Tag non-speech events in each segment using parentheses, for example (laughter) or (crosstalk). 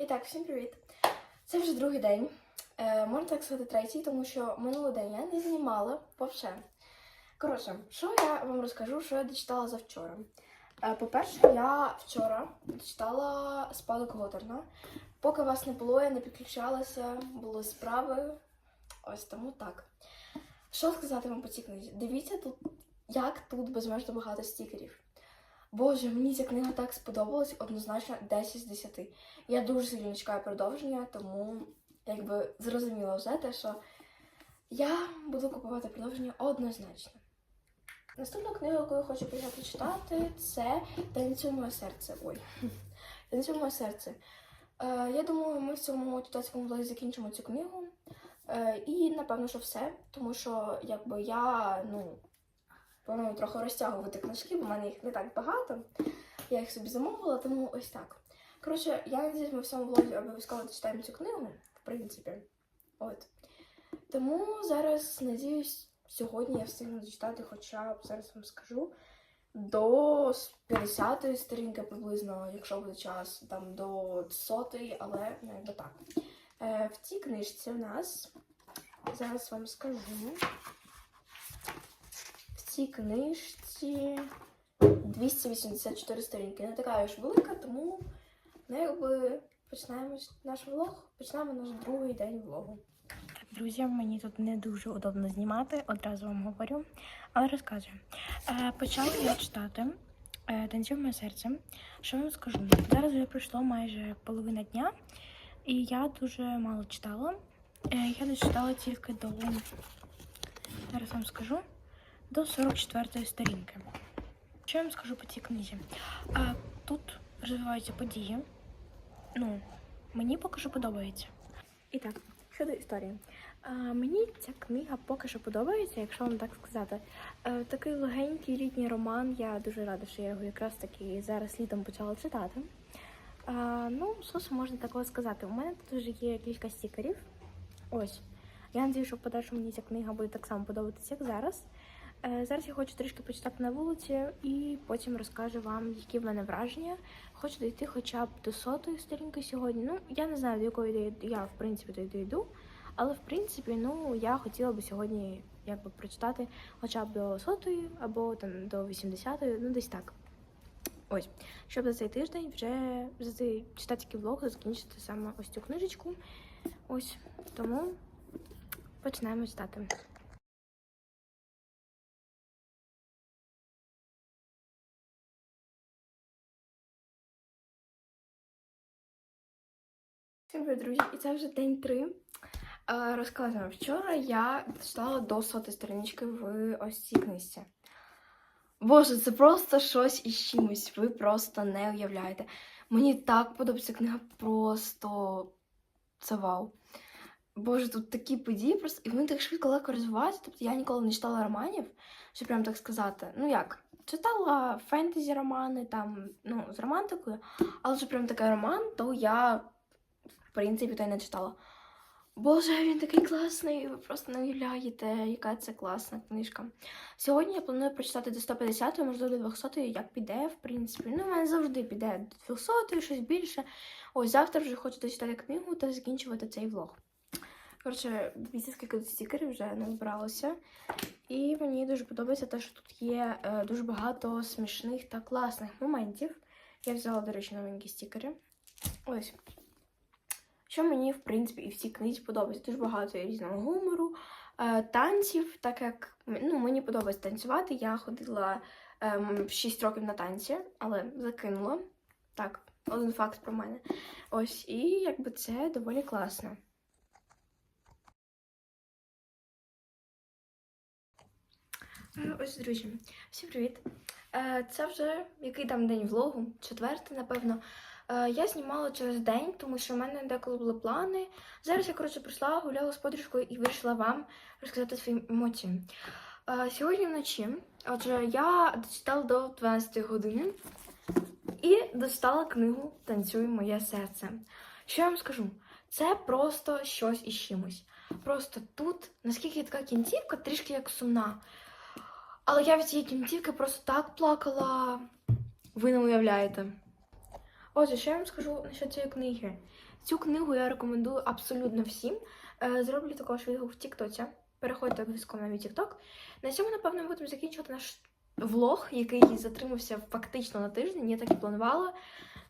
І так, всім привіт! Це вже другий день. Е, можна так сказати, третій, тому що минулий день я не знімала взагалі. Коротше, що я вам розкажу, що я дочитала за вчора. Е, по-перше, я вчора дочитала спадок Готерна. Поки вас не було, я не підключалася, були справи. Ось тому так. Що сказати вам по цій книзі? Дивіться тут, як тут безмежно багато стікерів. Боже, мені ця книга так сподобалась, однозначно 10 з 10. Я дуже сильно чекаю продовження, тому якби зрозуміло вже те, що я буду купувати продовження однозначно. Наступна книга, яку я хочу почати читати, це Танцює моє серце. Ой, (laughs) Танцює моє серце. Е, я думаю, ми в цьому читацькому влозі закінчимо цю книгу. Е, і напевно, що все, тому що якби я, ну, планую трохи розтягувати книжки, бо в мене їх не так багато. Я їх собі замовила, тому ось так. Коротше, я надіюсь, ми в цьому влозі обов'язково дочитаємо цю книгу, в принципі. От. Тому зараз, надіюсь, сьогодні я встигну дочитати, хоча б зараз вам скажу, до 50-ї сторінки приблизно, якщо буде час, там до 100-ї, але ну, якби так. Е, в цій книжці у нас зараз вам скажу. Цій книжці 284 сторінки. Не така ж велика, тому ну, якби починаємо наш влог. Починаємо наш другий день влогу. Друзі, мені тут не дуже удобно знімати, одразу вам говорю, але розказую. Е, почала я читати е, «Танцюй моє серце. Що вам скажу? Зараз вже пройшло майже половина дня, і я дуже мало читала. Е, я дочитала тільки до зараз вам скажу до 44 сторінки. Що я вам скажу по цій книзі? А, тут розвиваються події. Ну, мені поки що подобається. І так, щодо історії. А, мені ця книга поки що подобається, якщо вам так сказати. Е, такий легенький літній роман. Я дуже рада, що я його якраз таки зараз літом почала читати. А, ну, що можна такого сказати? У мене тут вже є кілька стікерів. Ось. Я надію, що в подальшому мені ця книга буде так само подобатися, як зараз. Е, Зараз я хочу трішки почитати на вулиці і потім розкажу вам, які в мене враження. Хочу дійти хоча б до сотої сторінки сьогодні. Ну, я не знаю, до якої я, в принципі, дойду йду. Але в принципі, ну я хотіла би сьогодні якби прочитати хоча б до сотої або там до 80-ї, ну десь так. Ось, щоб за цей тиждень вже за цей читацький влог закінчити саме ось цю книжечку. Ось тому починаємо читати. Всім привіт, друзі! І це вже день три. Е, Розказую, вчора я дочитала до сотої сторіночки в ось. Боже, це просто щось із чимось. Ви просто не уявляєте. Мені так подобається книга, просто це вау. Боже, тут такі події просто, і вони так швидко легко розвиваються. Тобто я ніколи не читала романів, щоб прям так сказати. Ну як, читала фентезі романи, там, ну, з романтикою, але вже прям такий роман, то я, в принципі, то й не читала. Боже, він такий класний, ви просто не уявляєте, яка це класна книжка. Сьогодні я планую прочитати до 150, можливо, до 200, як піде, в принципі. Ну, в мене завжди піде до 200, щось більше. Ось завтра вже хочу дочитати книгу та закінчувати цей влог. Коротше, дивіться, скільки стікерів вже назбиралося. І мені дуже подобається те, що тут є е, дуже багато смішних та класних моментів. Я взяла, до речі, новенькі стікери. Ось. Що мені, в принципі, і в цій книзі подобається. Дуже багато різного гумору, е, танців, так як ну, мені подобається танцювати. Я ходила ем, 6 років на танці, але закинула. Так, один факт про мене. Ось, і якби це доволі класно. Е, Ось, друзі, всім привіт. Е, Це вже який там день влогу, четвертий, напевно. Е, Я знімала через день, тому що в мене деколи були плани. Зараз я, коротше, прийшла, гуляла з подружкою і вирішила вам розказати свої емоції. Е, Сьогодні вночі, отже, я дочитала до 12 години і достала книгу Танцюй моє серце. Що я вам скажу? Це просто щось із чимось. Просто тут, наскільки така кінцівка, трішки як сумна. Але я від цієї кінцівки просто так плакала. Ви не уявляєте. Отже, що я вам скажу насчет цієї книги? Цю книгу я рекомендую абсолютно всім. Е, Зроблю також відгук в Тіктоці. Переходьте обов'язково на мій Тікток. На цьому, напевно, будемо закінчувати наш влог, який затримався фактично на тиждень. Я так і планувала.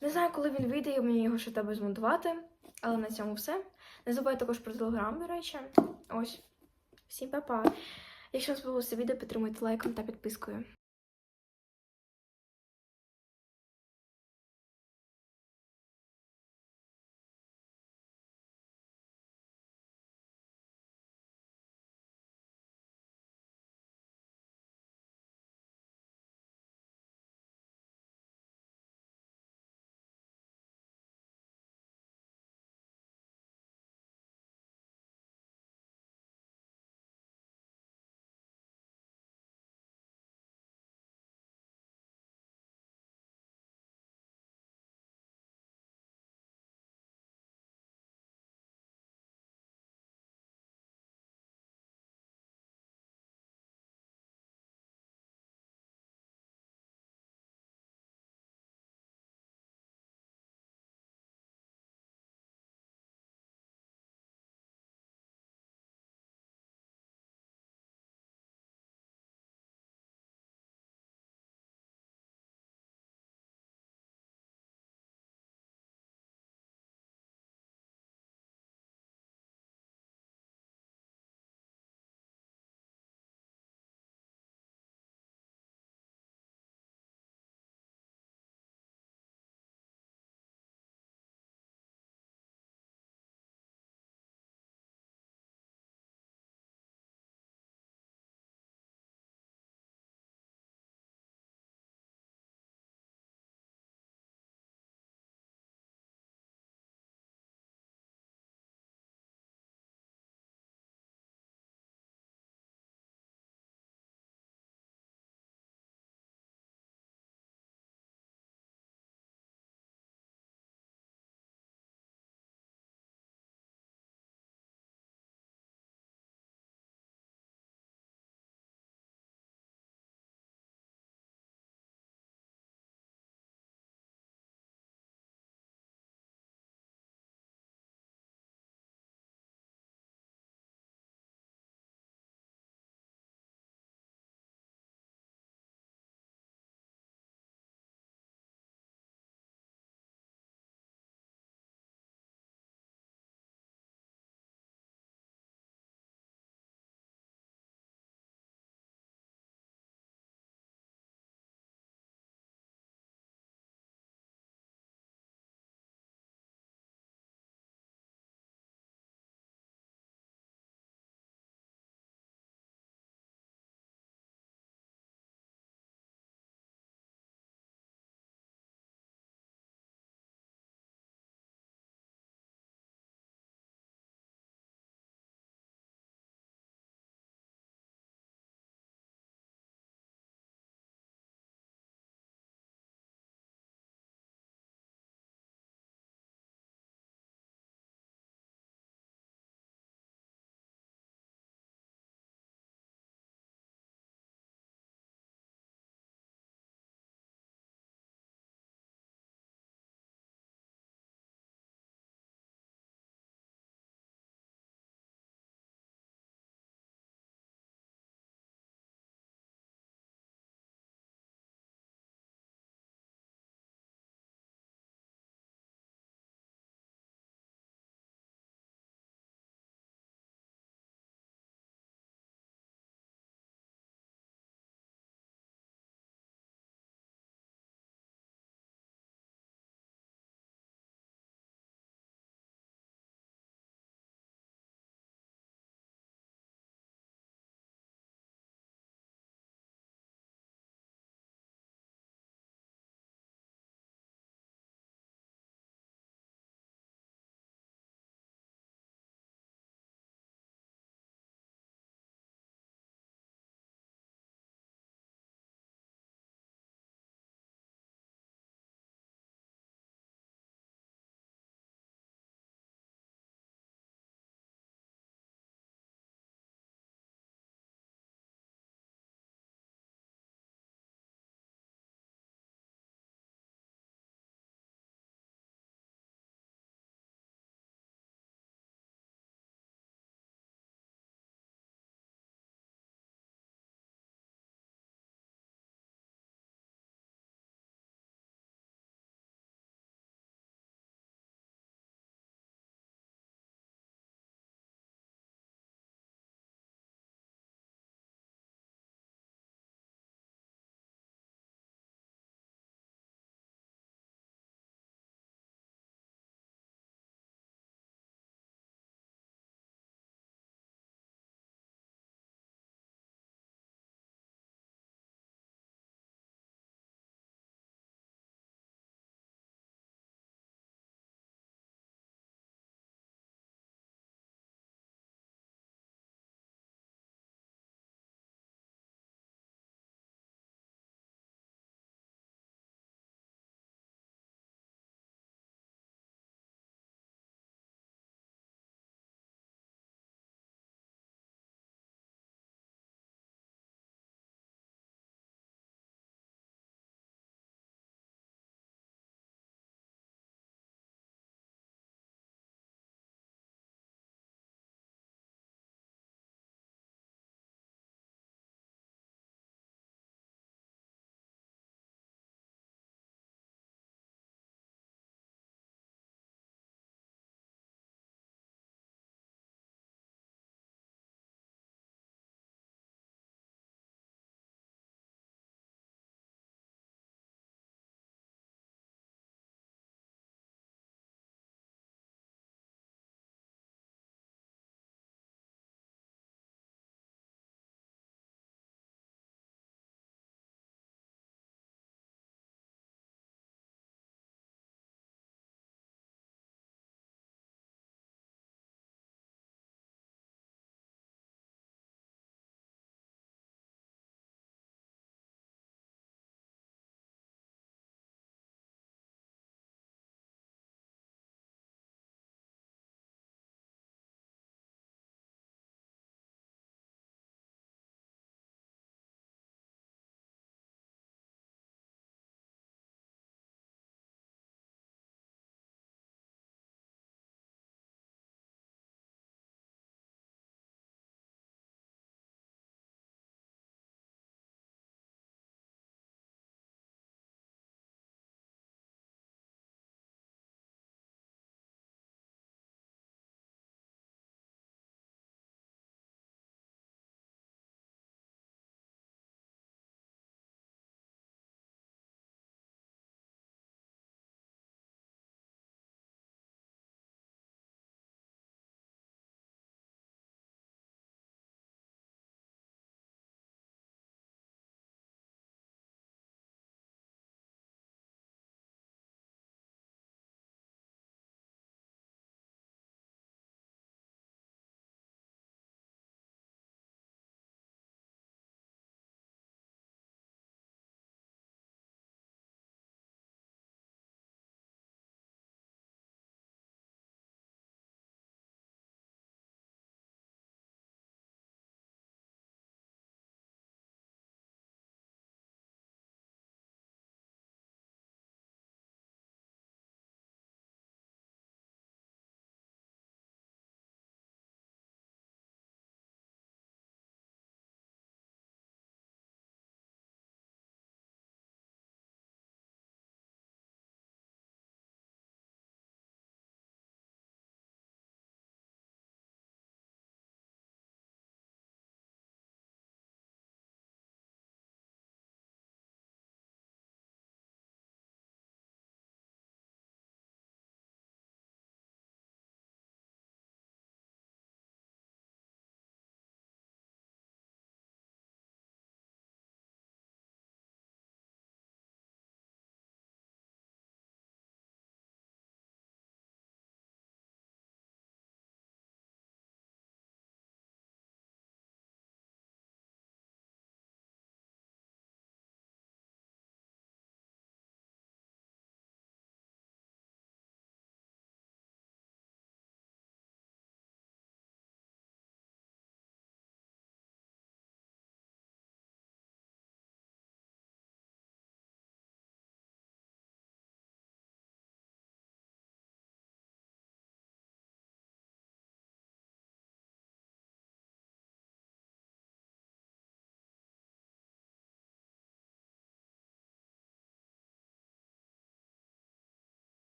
Не знаю, коли він вийде, і мені його ще треба змонтувати. Але на цьому все. Не забувайте також про телеграм, до речі. Ось. Всім па-па. Якщо вам сподобалося відео, підтримуйте лайком та підпискою.